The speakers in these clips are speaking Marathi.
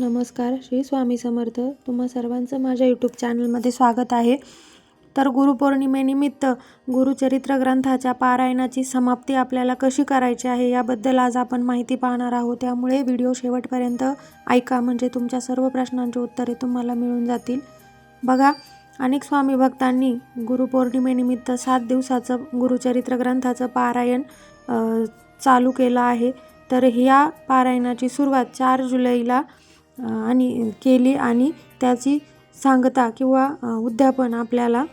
नमस्कार श्री स्वामी समर्थ. तुम्हा सर्वांचं माझ्या यूट्यूब चॅनलमध्ये स्वागत आहे. तर गुरुपौर्णिमेनिमित्त गुरुचरित्र ग्रंथाच्या पारायणाची समाप्ती आपल्याला कशी करायची आहे याबद्दल आज आपण माहिती पाहणार आहोत. त्यामुळे व्हिडिओ शेवटपर्यंत ऐका म्हणजे तुमच्या सर्व प्रश्नांची उत्तरे तुम्हाला मिळून जातील. बघा अनेक स्वामी भक्तांनी गुरुपौर्णिमेनिमित्त सात दिवसाचं गुरुचरित्र ग्रंथाचं पारायण चालू केलं आहे. तर ह्या पारायणाची सुरुवात चार जुलैला आणि केली आणि त्याची सांगता किंवा उद्यापन आपल्याला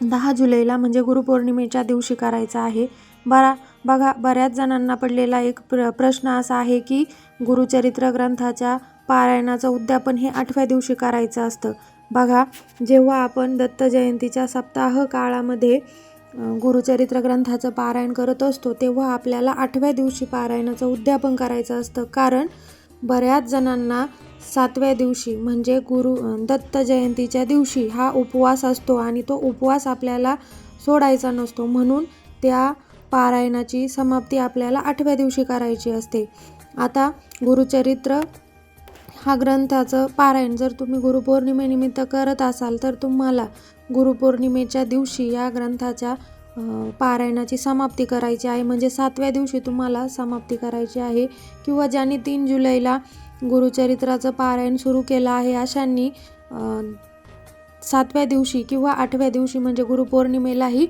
दहा जुलैला म्हणजे गुरुपौर्णिमेच्या दिवशी करायचं आहे. बरा बघा बऱ्याच जणांना पडलेला एक प्र प्रश्न असा आहे की गुरुचरित्र ग्रंथाच्या पारायणाचं उद्यापन हे आठव्या दिवशी करायचं असतं. बघा जेव्हा आपण दत्त जयंतीच्या सप्ताह काळामध्ये गुरुचरित्र ग्रंथाचं पारायण करत असतो तेव्हा आपल्याला आठव्या दिवशी पारायणाचं उद्यापन करायचं असतं. कारण बऱ्याच जणांना सातव्या दिवशी म्हणजे गुरु दत्त जयंतीच्या दिवशी हा उपवास असतो आणि तो उपवास आपल्याला सोडायचा नसतो. म्हणून त्या पारायणाची समाप्ती आपल्याला आठव्या दिवशी करायची असते. आता गुरुचरित्र हा ग्रंथाचं पारायण जर तुम्ही गुरुपौर्णिमेनिमित्त करत असाल तर तुम्हाला गुरुपौर्णिमेच्या दिवशी या ग्रंथाच्या पारायणाची समाप्ती करायची आहे. म्हणजे सातव्या दिवशी तुम्हाला समाप्ती करायची आहे. किंवा ज्यांनी तीन जुलैला गुरुचरित्राचं पारायण सुरू केलं आहे. अशांनी सातव्या दिवशी किंवा आठव्या दिवशी म्हणजे गुरुपौर्णिमेलाही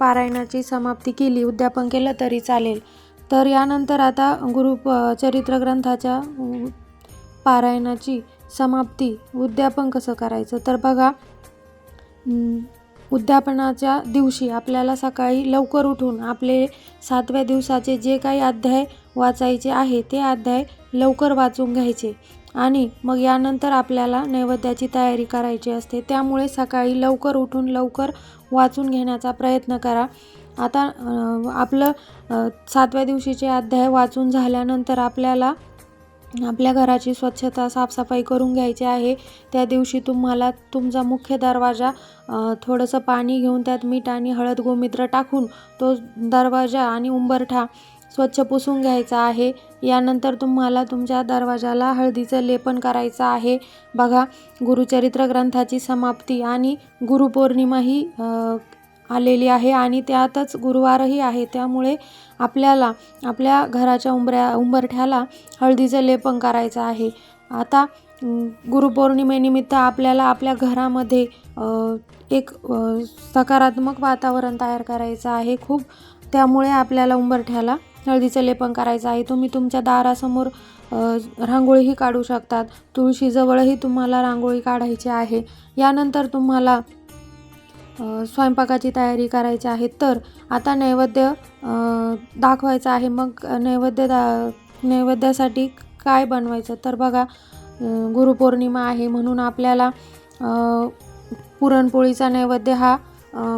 पारायणाची समाप्ती केली उद्यापन केलं तरी चालेल. तर यानंतर आता गुरु चरित्र ग्रंथाच्या पारायणाची समाप्ती उद्यापन कसं करायचं? तर बघा उद्यापनाच्या दिवशी आपल्याला सकाळी लवकर उठून आपले सातव्या दिवसाचे जे काही अध्याय वाचायचे आहे ते अध्याय लवकर वाचून घ्यायचे. आणि मग यानंतर आपल्याला नैवेद्याची तयारी करायची असते. त्यामुळे सकाळी लवकर उठून लवकर वाचून घेण्याचा प्रयत्न करा. आता आपलं सातव्या दिवशीचे अध्याय वाचून झाल्यानंतर आपल्याला आपल्या घराची स्वच्छता साफसफाई करून घ्यायची आहे. त्या दिवशी तुम्हाला तुमचा मुख्य दरवाजा थोडंसं पाणी घेऊन त्यात मीठ आणि हळद गोमित्र टाकून तो दरवाजा आणि उंबरठा स्वच्छ पुसून घ्यायचा आहे. यानंतर तुम्हाला तुमच्या दरवाजाला हळदीचं लेपन करायचं आहे. बघा गुरुचरित्र ग्रंथाची समाप्ती आणि गुरुपौर्णिमा ही आलेली आहे आणि त्यातच गुरुवारही आहे. त्यामुळे आपल्याला आपल्या घराच्या उंबऱ्या उंबरठ्याला हळदीचं लेपन करायचं आहे. आता गुरुपौर्णिमेनिमित्त आपल्याला आपल्या घरामध्ये एक सकारात्मक वातावरण तयार करायचं आहे. खूप त्यामुळे आपल्याला उंबरठ्याला हळदीचं लेपन करायचं आहे. तुम्ही तुमच्या दारासमोर रांगोळीही काढू शकतात. तुळशीजवळही तुम्हाला रांगोळी काढायची आहे. यानंतर तुम्हाला स्वयंपाकाची तयारी करायची आहे तर आता नैवेद्य दाखवायचं आहे. मग नैवेद्य दा नैवेद्यासाठी काय बनवायचं? तर बघा गुरुपौर्णिमा आहे म्हणून आपल्याला पुरणपोळीचा नैवेद्य हा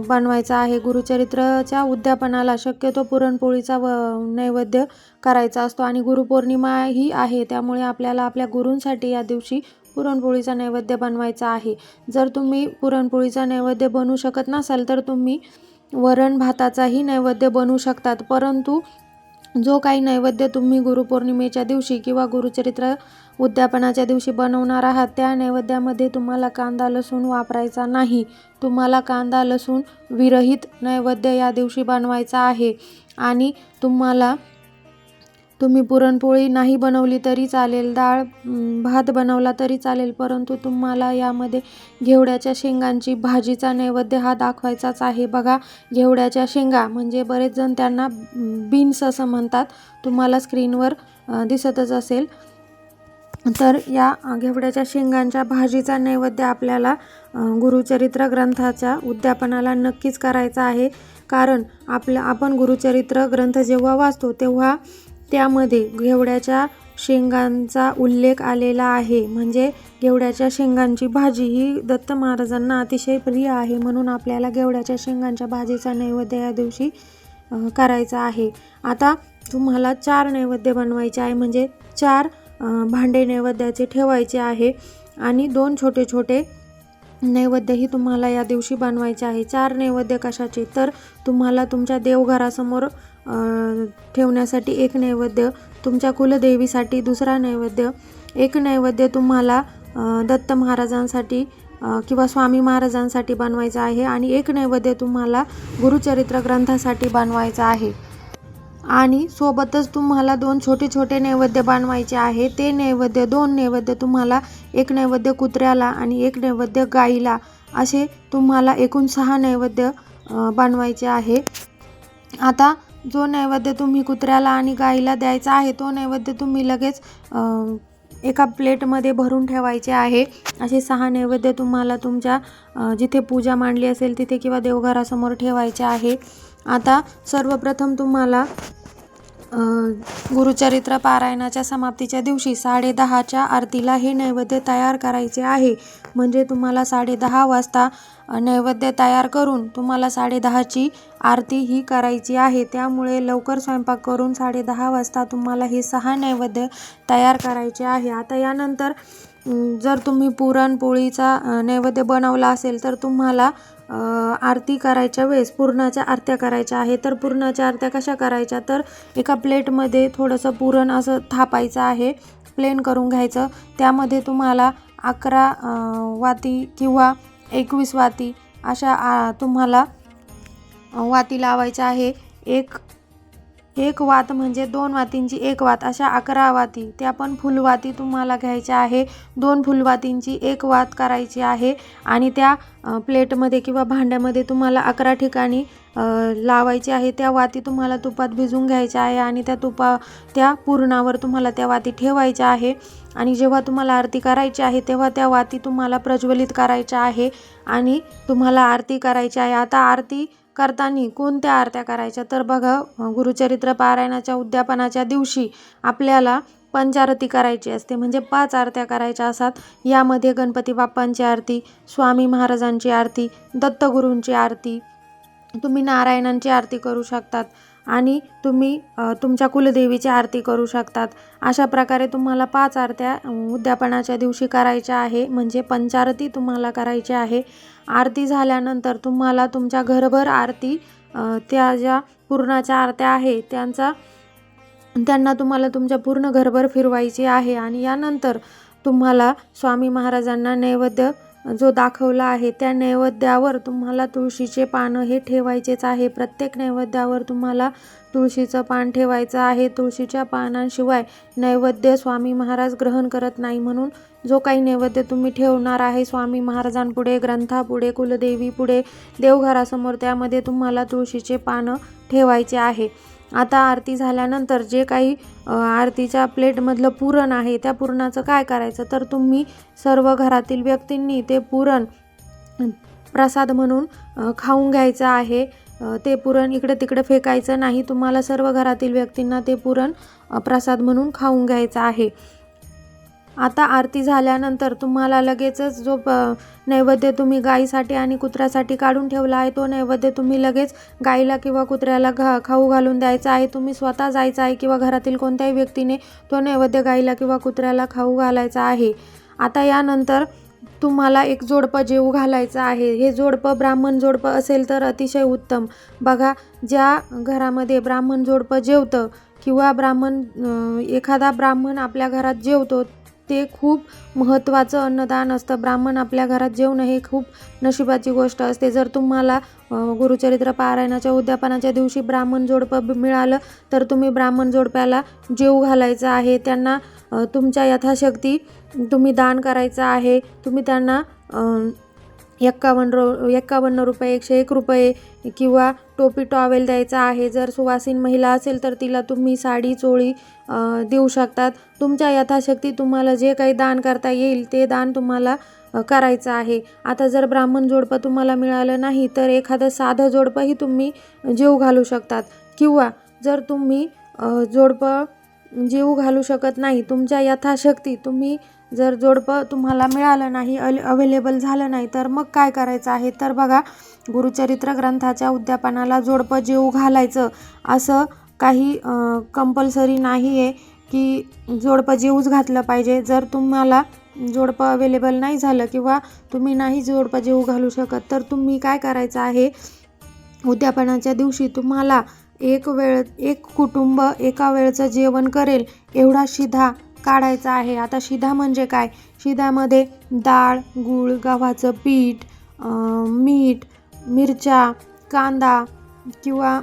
बनवायचा आहे. गुरुचरित्राच्या उद्यापनाला शक्यतो पुरणपोळीचा व नैवेद्य करायचा असतो. आणि गुरुपौर्णिमा ही आहे त्यामुळे आपल्याला आपल्या गुरूंसाठी या दिवशी पुरणपोळीचा नैवेद्य बनवायचा आहे. जर तुम्ही पुरणपोळीचा नैवेद्य बनवू शकत नसाल तर तुम्ही वरण भाताचाही नैवेद्य बनवू शकतात. परंतु जो काही नैवेद्य तुम्ही गुरुपौर्णिमेच्या दिवशी किंवा गुरुचरित्र उद्यापनाच्या दिवशी बनवणार आहात त्या नैवेद्यामध्ये तुम्हाला कांदा लसूण वापरायचा नाही. तुम्हाला कांदा लसूण विरहित नैवेद्य या दिवशी बनवायचा आहे. आणि तुम्हाला तुम्ही पुरणपोळी नाही बनवली तरी चालेल डाळ भात बनवला तरी चालेल परंतु तुम्हाला यामध्ये घेवड्याच्या शेंगांची भाजीचा नैवेद्य हा दाखवायचाच आहे. बघा घेवड्याच्या शेंगा म्हणजे बरेच जण त्यांना बीन्स असं म्हणतात. तुम्हाला स्क्रीनवर दिसतच असेल. तर या घेवड्याच्या शेंगांच्या भाजीचा नैवेद्य आपल्याला गुरुचरित्र ग्रंथाच्या उद्यापनाला नक्कीच करायचा आहे. कारण आपलं आपण गुरुचरित्र ग्रंथ जेव्हा वाचतो तेव्हा त्यामध्ये घेवड्याच्या शेंगांचा उल्लेख आलेला आहे. म्हणजे घेवड्याच्या शेंगांची भाजी ही दत्त महाराजांना अतिशय प्रिय आहे म्हणून आपल्याला घेवड्याच्या शेंगांच्या भाजीचा नैवेद्य या दिवशी करायचा आहे. आता तुम्हाला चार नैवेद्य बनवायचे आहे. म्हणजे चार भांडे नैवेद्याचे ठेवायचे आहे आणि दोन छोटे छोटे नैवेद्यही तुम्हाला या दिवशी बनवायचे आहे. चार नैवेद्य कशाचे? तर तुम्हाला तुमच्या देवघरासमोर ठेवण्यासाठी एक नैवेद्य तुमच्या कुलदेवीसाठी दुसरा नैवेद्य एक नैवेद्य तुम्हाला दत्त महाराजांसाठी किंवा स्वामी महाराजांसाठी बनवायचं आहे आणि एक नैवेद्य तुम्हाला गुरुचरित्र ग्रंथासाठी बनवायचं आहे. आणि सोबतच तुम्हाला दोन छोटे छोटे नैवेद्य बनवायचे आहे. ते नैवेद्य दोन नैवेद्य तुम्हाला एक नैवेद्य कुत्र्याला आणि एक नैवेद्य गाईला असे तुम्हाला एकूण सहा नैवेद्य बनवायचे आहे. आता जो नैवेद्य तुम्ही कुत्र्याला आणि गाईला द्यायचा आहे तो नैवेद्य तुम्ही लगेच एका प्लेटमध्ये भरून ठेवायचे आहे. असे सहा नैवेद्य तुम्हाला तुमच्या जिथे पूजा मांडली असेल तिथे किंवा देवघरासमोर ठेवायचे आहे. आता सर्वप्रथम तुम्हाला गुरुचरित्र पारायणाच्या समाप्तीच्या दिवशी साडेदहाच्या आरतीला हे नैवेद्य तयार करायचे आहे. म्हणजे तुम्हाला साडेदहा वाजता नैवेद्य तयार करून तुम्हाला साडेदहाची आरती ही करायची आहे. त्यामुळे लवकर स्वयंपाक करून साडेदहा वाजता तुम्हाला हे सहा नैवेद्य तयार करायचे आहे. आता यानंतर जर तुम्ही पुरणपोळीचा नैवेद्य बनवला असेल तर तुम्हाला आरती करायच्या वेळेस पुरणाच्या आरत्या करायच्या आहे तर पुरणाच्या आरत्या कशा करायच्या? तर एका प्लेटमध्ये थोडंसं पुरण असं थापायचं आहे प्लेन करून घ्यायचं. त्यामध्ये तुम्हाला अकरा वाती किंवा एकवीस वाती अशा आ, तुम्हाला वाती लावायच्या आहे. एक एक वात म्हणजे दोन वातींची एक वात अशा अकरा वाती. त्या पण फुलवाती तुम्हाला घ्यायच्या आहे. दोन फुलवातींची एक वात करायची आहे आणि त्या प्लेटमध्ये किंवा भांड्यामध्ये तुम्हाला अकरा ठिकाणी लावायची आहे. त्या वाती तुम्हाला तुपात भिजून घ्यायच्या आहे आणि त्या तुपा त्या पूर्णावर तुम्हाला त्या वाती ठेवायच्या आहे. आणि जेव्हा तुम्हाला आरती करायची आहे तेव्हा त्या वाती तुम्हाला प्रज्वलित करायच्या आहे आणि तुम्हाला आरती करायची आहे. आता आरती करताना कोणत्या आरत्या करायच्या? तर बघा गुरुचरित्र पारायणाच्या उद्यापनाच्या दिवशी आपल्याला पंचारती करायची असते. म्हणजे पाच आरत्या करायच्या असतात. यामध्ये गणपती बाप्पांची आरती स्वामी महाराजांची आरती दत्तगुरूंची आरती. तुम्ही नारायणांची आरती करू शकतात. आणि तुम्ही तुमच्या कुलदेवीची आरती करू शकतात. अशा प्रकारे तुम्हाला पाच आरत्या उद्यापनाच्या दिवशी करायच्या आहे. म्हणजे पंचारती तुम्हाला करायची आहे. आरती झाल्यानंतर तुम्हाला तुमच्या घरभर आरती त्या ज्या पूर्णाच्या आरत्या आहे त्यांचा त्यांना तुम्हाला तुमच्या पूर्ण घरभर फिरवायची आहे. आणि यानंतर तुम्हाला स्वामी महाराजांना नैवेद्य जो दाखवला आहे त्या नैवेद्यावर तुम्हाला तुळशीचे पानं हे ठेवायचेच आहे. प्रत्येक नैवेद्यावर तुम्हाला तुळशीचं पान ठेवायचं आहे. तुळशीच्या पानांशिवाय नैवेद्य स्वामी महाराज ग्रहण करत नाही. म्हणून जो काही नैवेद्य तुम्ही ठेवणार आहे स्वामी महाराजांपुढे ग्रंथापुढे कुलदेवीपुढे देवघरासमोर त्यामध्ये तुम्हाला तुळशीचे पानं ठेवायचे आहे. आता आरती झाल्यानंतर जे काही आरतीच्या प्लेटमधलं पुरण आहे त्या पुरणाचं काय करायचं? तर तुम्ही सर्व घरातील व्यक्तींनी ते पुरण प्रसाद म्हणून खाऊन घ्यायचं आहे. ते पुरण इकडे तिकडे फेकायचं नाही. तुम्हाला सर्व घरातील व्यक्तींना ते पुरण प्रसाद म्हणून खाऊन घ्यायचं आहे. आता आरती झाल्यानंतर तुम्हाला लगेचच जो प नैवेद्य तुम्ही गाईसाठी आणि कुत्र्यासाठी काढून ठेवला आहे तो नैवेद्य तुम्ही लगेच गाईला किंवा कुत्र्याला घा खाऊ घालून द्यायचा आहे. तुम्ही स्वतः जायचं आहे किंवा घरातील कोणत्याही व्यक्तीने तो नैवेद्य गाईला किंवा कुत्र्याला खाऊ घालायचा आहे. आता यानंतर तुम्हाला एक जोडपं जेवू घालायचं आहे. हे जोडपं ब्राह्मण जोडपं असेल तर अतिशय उत्तम. बघा ज्या घरामध्ये ब्राह्मण जोडपं जेवतं किंवा ब्राह्मण एखादा ब्राह्मण आपल्या घरात जेवतो ते खूप महत्त्वाचं अन्नदान असतं. ब्राह्मण आपल्या घरात जेवणं हे खूप नशिबाची गोष्ट असते. जर तुम्हाला गुरुचरित्र पारायणाच्या उद्यापनाच्या दिवशी ब्राह्मण जोडपं मिळालं तर तुम्ही ब्राह्मण जोडप्याला जेव घालायचं आहे. त्यांना तुमच्या यथाशक्ती तुम्ही दान करायचं आहे. तुम्ही त्यांना एक्कावन्न रो एक्कावन्न रुपये एकशे एक रुपये किंवा टोपी टॉवेल द्यायचा आहे. जर सुवासीन महिला असेल तर तिला तुम्ही साडी चोळी देऊ शकतात. तुमच्या यथाशक्ती तुम्हाला जे काही दान करता येईल ते दान तुम्हाला करायचं आहे. आता जर ब्राह्मण जोडपं तुम्हाला मिळालं नाही तर एखादं साधं जोडपंही तुम्ही जेव घालू शकतात. किंवा जर तुम्ही जोडपं जीव घालू शकत नाही तुमच्या यथाशक्ती तुम्ही जर जोडपं तुम्हाला मिळालं नाही अल अवेलेबल झालं नाही तर मग काय करायचं आहे? तर बघा गुरुचरित्र ग्रंथाच्या उद्यापनाला जोडपं जेवू घालायचं असं काही कंपल्सरी नाही आहे की जोडपं जेऊच घातलं पाहिजे. जर तुम्हाला जोडपं अवेलेबल नाही झालं किंवा तुम्ही नाही जोडपं जेवू घालू शकत तर तुम्ही काय करायचं आहे? उद्यापनाच्या दिवशी तुम्हाला एक वेळ एक कुटुंब एका वेळचं जेवण करेल एवढा शिधा काढायचा आहे. आता शिधा म्हणजे काय? शिधामध्ये डाळ गूळ गव्हाचं पीठ मीठ मिरच्या कांदा किंवा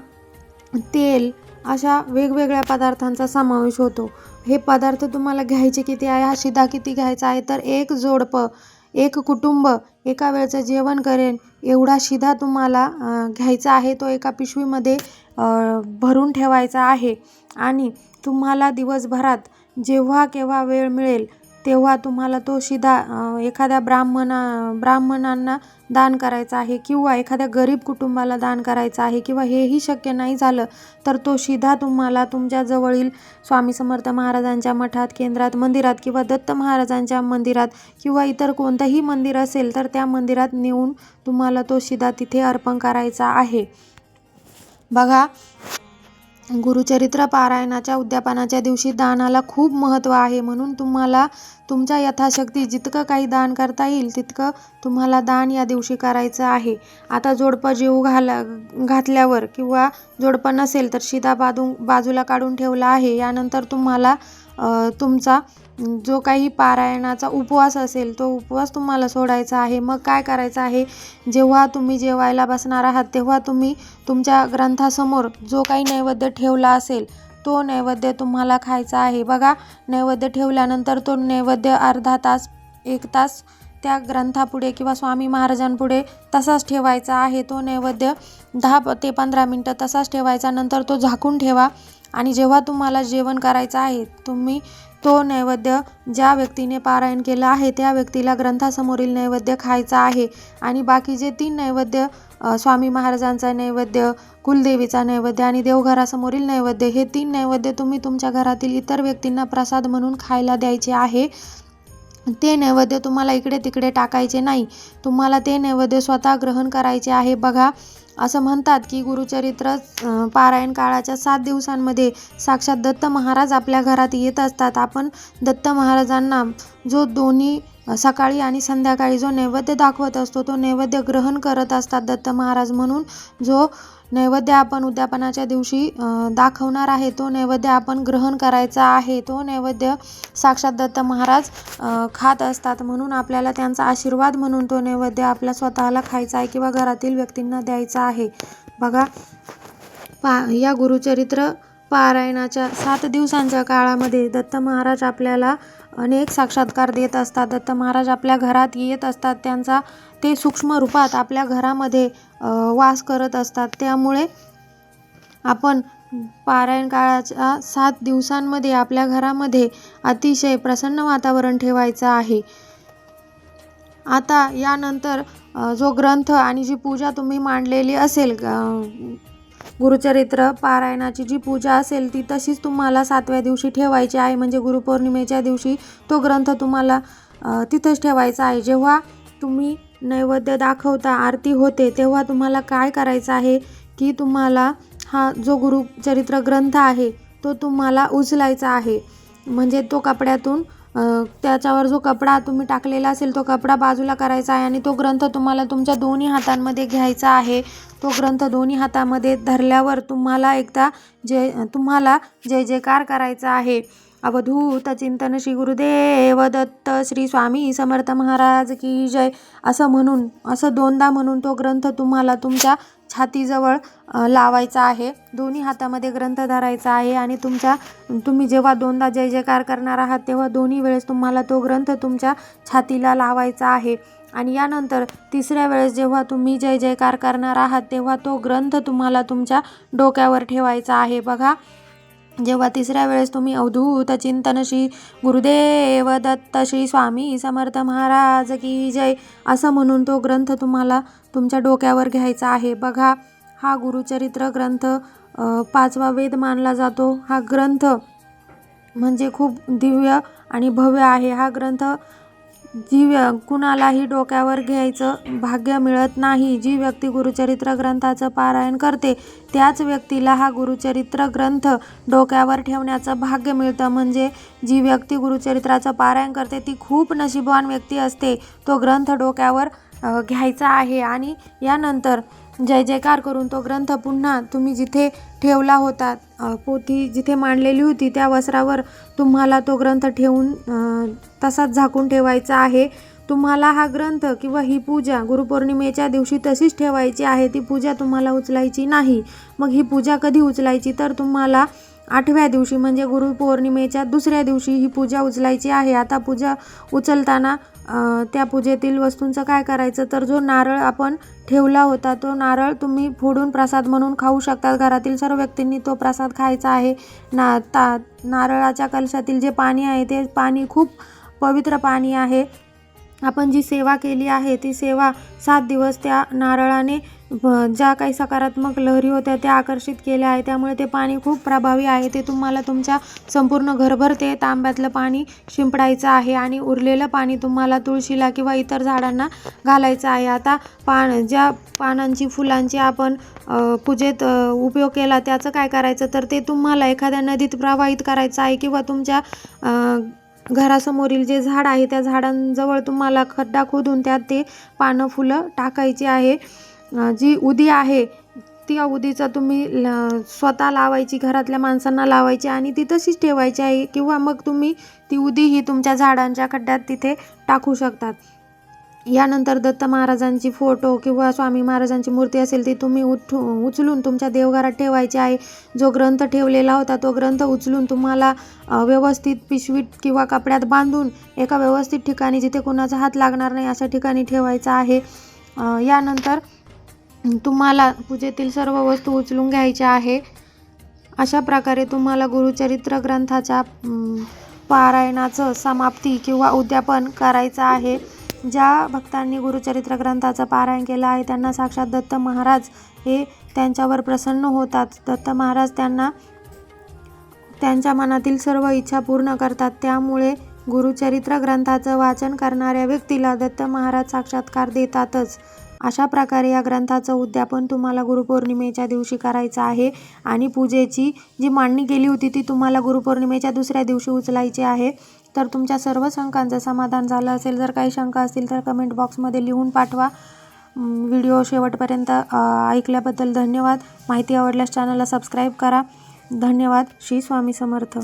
तेल अशा वेगवेगळ्या पदार्थांचा समावेश होतो. हे पदार्थ तुम्हाला घ्यायचे किती आहे? हा शिधा किती घ्यायचा आहे? तर एक जोडपं एक कुटुंब एका वेळचं जेवण करेन एवढा शिधा तुम्हाला घ्यायचा आहे. तो एका पिशवीमध्ये भरून ठेवायचा आहे. आणि तुम्हाला दिवसभरात जेव्हा केव्हा वेळ मिळेल तेव्हा तुम्हाला तो शिधा एखाद्या ब्राह्मणा ब्राह्मणांना दान करायचा आहे किंवा एखाद्या गरीब कुटुंबाला दान करायचा आहे किंवा हेही शक्य नाही झालं तर तो शिधा तुम्हाला तुमच्या जवळील स्वामी समर्थ महाराजांच्या मठात केंद्रात मंदिरात किंवा दत्त महाराजांच्या मंदिरात किंवा इतर कोणतंही मंदिर असेल तर त्या मंदिरात नेऊन तुम्हाला तो शिधा तिथे अर्पण करायचा आहे. बघा गुरुचरित्र पारायणाच्या उद्यापनाच्या दिवशी दानाला खूप महत्त्व आहे. म्हणून तुम्हाला तुमच्या यथाशक्ती जितकं काही दान करता येईल तितकं तुम्हाला दान या दिवशी करायचं आहे. आता जोडपं जीव घाला घातल्यावर किंवा जोडपं नसेल तर शिदा बाजू बाजूला काढून ठेवला आहे. यानंतर तुम्हाला तुमचा जो काही पारायणाचा उपवास असेल तो उपवास तुम्हाला सोडायचा आहे. मग काय करायचं आहे? जेव्हा तुम्ही जेवायला बसणार आहात तेव्हा तुम्ही तुमच्या ग्रंथासमोर जो काही नैवेद्य ठेवला असेल तो नैवेद्य तुम्हाला खायचा आहे. बघा नैवेद्य ठेवल्यानंतर तो नैवेद्य अर्धा तास एक तास त्या ग्रंथापुढे किंवा स्वामी महाराजांपुढे तसाच ठेवायचा आहे. तो नैवेद्य दहा ते पंधरा मिनटं तसाच ठेवायचा. नंतर तो झाकून ठेवा. आणि जेव्हा तुम्हाला जेवण करायचं आहे तुम्ही तो नैवेद्य ज्या व्यक्तीने पारायण केलं आहे त्या व्यक्तीला ग्रंथासमोरील नैवेद्य खायचा आहे. आणि बाकीचे तीन नैवेद्य स्वामी महाराजांचा नैवेद्य कुलदेवीचा नैवेद्य आणि देवघरासमोरील नैवेद्य हे तीन नैवेद्य तुम्ही तुमच्या घरातील इतर व्यक्तींना प्रसाद म्हणून खायला द्यायचे आहे. ते नैवेद्य तुम्हाला इकडे तिकडे टाकायचे नाही. तुम्हाला ते नैवेद्य स्वतः ग्रहण करायचे आहे. बघा असं म्हणतात की गुरुचरित्र पारायण काळाच्या सात दिवसांमध्ये साक्षात दत्त महाराज आपल्या घरात येत असतात. आपण दत्त महाराजांना जो दोन्ही सकाळी आणि संध्याकाळी जो नैवेद्य दाखवत असतो तो नैवेद्य ग्रहण करत असतात दत्त महाराज म्हणून. जो नैवेद्य आपण उद्यापनाच्या दिवशी दाखवणार आहे. तो नैवेद्य आपण ग्रहण करायचा आहे. तो नैवेद्य साक्षात दत्त महाराज खात असतात. म्हणून आपल्याला त्यांचा आशीर्वाद म्हणून तो नैवेद्य आपल्या स्वतःला खायचा आहे किंवा घरातील व्यक्तींना द्यायचा आहे. बघा पा या गुरुचरित्र पारायणाच्या सात दिवसांच्या काळामध्ये दत्त महाराज आपल्याला अनेक साक्षात्कार देत असतात. दत्त महाराज आपल्या घरात येत असतात. त्यांचा ते सूक्ष्म रूपात आपल्या घरामध्ये वास करत असतात. त्यामुळे आपण पारायण काळाच्या सात दिवसांमध्ये आपल्या घरामध्ये अतिशय प्रसन्न वातावरण ठेवायचं आहे. आता यानंतर जो ग्रंथ आणि जी पूजा तुम्ही मांडलेली असेल गुरुचरित्र पारायणाची जी पूजा असेल ती तशीच तुम्हाला सातव्या दिवशी ठेवायची आहे. म्हणजे गुरुपौर्णिमेच्या दिवशी तो ग्रंथ तुम्हाला तिथंच ठेवायचा आहे. जेव्हा तुम्ही नैवेद्य दाखवता आरती होते तेव्हा तुम्हाला काय करायचं आहे की तुम्हाला हा जो गुरुचरित्र ग्रंथ आहे तो तुम्हाला उचलायचा आहे. म्हणजे तो कपड्यातून त्याच्यावर जो कपडा तुम्ही टाकलेला असेल तो कपडा बाजूला करायचा आहे आणि तो ग्रंथ तुम्हाला तुमच्या दोन्ही हातांमध्ये घ्यायचा आहे. तो ग्रंथ दोन्ही हातामध्ये धरल्यावर तुम्हाला एकदा जय तुम्हाला जय जयकार करायचा आहे. अवधूत चिंतन श्री गुरुदेव दत्त श्री स्वामी समर्थ महाराज की जय. असं म्हणून असं दोनदा म्हणून तो ग्रंथ तुम्हाला तुमच्या छातीजवळ लावायचा आहे. दोन्ही हातामध्ये ग्रंथ धरायचा आहे आणि तुमच्या तुम्ही जेव्हा दोनदा जय जयकार करणार आहात तेव्हा दोन्ही वेळेस तुम्हाला तो ग्रंथ तुमच्या छातीला लावायचा आहे. आणि यानंतर तिसऱ्या वेळेस जेव्हा तुम्ही जय जयकार करणार आहात तेव्हा तो ग्रंथ तुम्हाला तुमच्या डोक्यावर ठेवायचा आहे. बघा जेव्हा तिसऱ्या वेळेस तुम्ही अवधूत चिंतन श्री गुरुदेव दत्त श्री स्वामी समर्थ महाराज की जय असं म्हणून तो ग्रंथ तुम्हाला तुमच्या डोक्यावर घ्यायचा आहे. बघा हा गुरुचरित्र ग्रंथ पाचवा वेद मानला जातो. हा ग्रंथ म्हणजे खूप दिव्य आणि भव्य आहे. हा ग्रंथ जी व्य कुणालाही डोक्यावर घ्यायचं भाग्य मिळत नाही. जी व्यक्ती गुरुचरित्र ग्रंथाचं पारायण करते त्याच व्यक्तीला हा गुरुचरित्र ग्रंथ डोक्यावर ठेवण्याचं भाग्य मिळतं. म्हणजे जी व्यक्ती गुरुचरित्राचं पारायण करते ती खूप नशीबवान व्यक्ती असते. तो ग्रंथ डोक्यावर घ्यायचा आहे. आणि यानंतर जय जयकार करून तो ग्रंथ पुन्हा तुम्ही जिथे ठेवला होता पोथी जिथे मांडलेली होती त्या वस्त्रावर तुम्हाला तो ग्रंथ ठेवून तसाच झाकून ठेवायचा आहे. तुम्हाला हा ग्रंथ किंवा ही पूजा गुरुपौर्णिमेच्या दिवशी तशीच ठेवायची आहे ती पूजा तुम्हाला उचलायची नाही. मग ही पूजा कधी उचलायची? तर तुम्हाला आठव्या दिवशी म्हणजे गुरुपौर्णिमेच्या दुसऱ्या दिवशी ही पूजा उचलायची आहे. आता पूजा उचलताना त्या पूजेतील वस्तूंचं काय करायचं? तर जो नारळ आपण ठेवला होता तो नारळ तुम्ही फोडून प्रसाद म्हणून खाऊ शकतात. घरातील सर्व व्यक्तींनी तो प्रसाद खायचा आहे. ना ता नारळाच्या कलशातील जे पाणी आहे ते पाणी खूप पवित्र पाणी आहे. आपण जी सेवा केली आहे ती सेवा सात दिवस त्या नारळाने ज्या काही सकारात्मक लहरी होत्या त्या आकर्षित केल्या आहे त्यामुळे ते पाणी खूप प्रभावी आहे. ते तुम्हाला तुमच्या संपूर्ण घरभर ते तांब्यातलं पाणी शिंपडायचं आहे आणि उरलेलं पाणी तुम्हाला तुळशीला किंवा इतर झाडांना घालायचं आहे. आता पान ज्या पानांची फुलांची आपण पूजेत उपयोग केला त्याचं काय करायचं? तर ते तुम्हाला एखाद्या नदीत प्रवाहित करायचं आहे किंवा तुमच्या घरासमोरील जे झाड आहे त्या झाडांजवळ तुम्हाला खड्डा खोदून त्यात ते पानं फुलं टाकायची आहे. जी उदी आहे त्या उदीचा तुम्ही ल स्वतः लावायची घरातल्या माणसांना लावायची आणि ती तशीच ठेवायची आहे किंवा मग तुम्ही ती उदी ही तुमच्या झाडांच्या खड्ड्यात तिथे टाकू शकतात. यानंतर दत्त महाराजांची फोटो किंवा स्वामी महाराजांची मूर्ती असेल ती तुम्ही उठू उचलून तुमच्या देवघरात ठेवायची आहे. जो ग्रंथ ठेवलेला होता तो ग्रंथ उचलून तुम्हाला व्यवस्थित पिशवीत किंवा कपड्यात बांधून एका व्यवस्थित ठिकाणी जिथे कोणाचा हात लागणार नाही अशा ठिकाणी ठेवायचा आहे. यानंतर तुम्हाला पूजेतील सर्व वस्तू उचलून घ्यायच्या आहे. अशा प्रकारे तुम्हाला गुरुचरित्र ग्रंथाच्या पारायणाचं समाप्ती किंवा उद्यापन करायचं आहे. ज्या भक्तांनी गुरुचरित्र ग्रंथाचं पारायण केलं आहे त्यांना साक्षात दत्त महाराज हे त्यांच्यावर प्रसन्न होतात. दत्त महाराज त्यांना त्यांच्या मनातील सर्व इच्छा पूर्ण करतात. त्यामुळे गुरुचरित्र ग्रंथाचं वाचन करणाऱ्या व्यक्तीला दत्त महाराज साक्षात्कार देतातच. अशा प्रकारे या ग्रंथाचं उद्यापन तुम्हाला गुरुपौर्णिमेच्या दिवशी करायचं आहे आणि पूजेची जी मांडणी केली होती ती तुम्हाला गुरुपौर्णिमेच्या दुसऱ्या दिवशी उचलायची आहे. तर तुमच्या सर्व शंकांचं समाधान झालं असेल. जर काही शंका असतील तर कमेंट बॉक्समध्ये लिहून पाठवा. व्हिडिओ शेवटपर्यंत ऐकल्याबद्दल धन्यवाद. माहिती आवडल्यास चॅनलला सबस्क्राईब करा. धन्यवाद. श्री स्वामी समर्थ.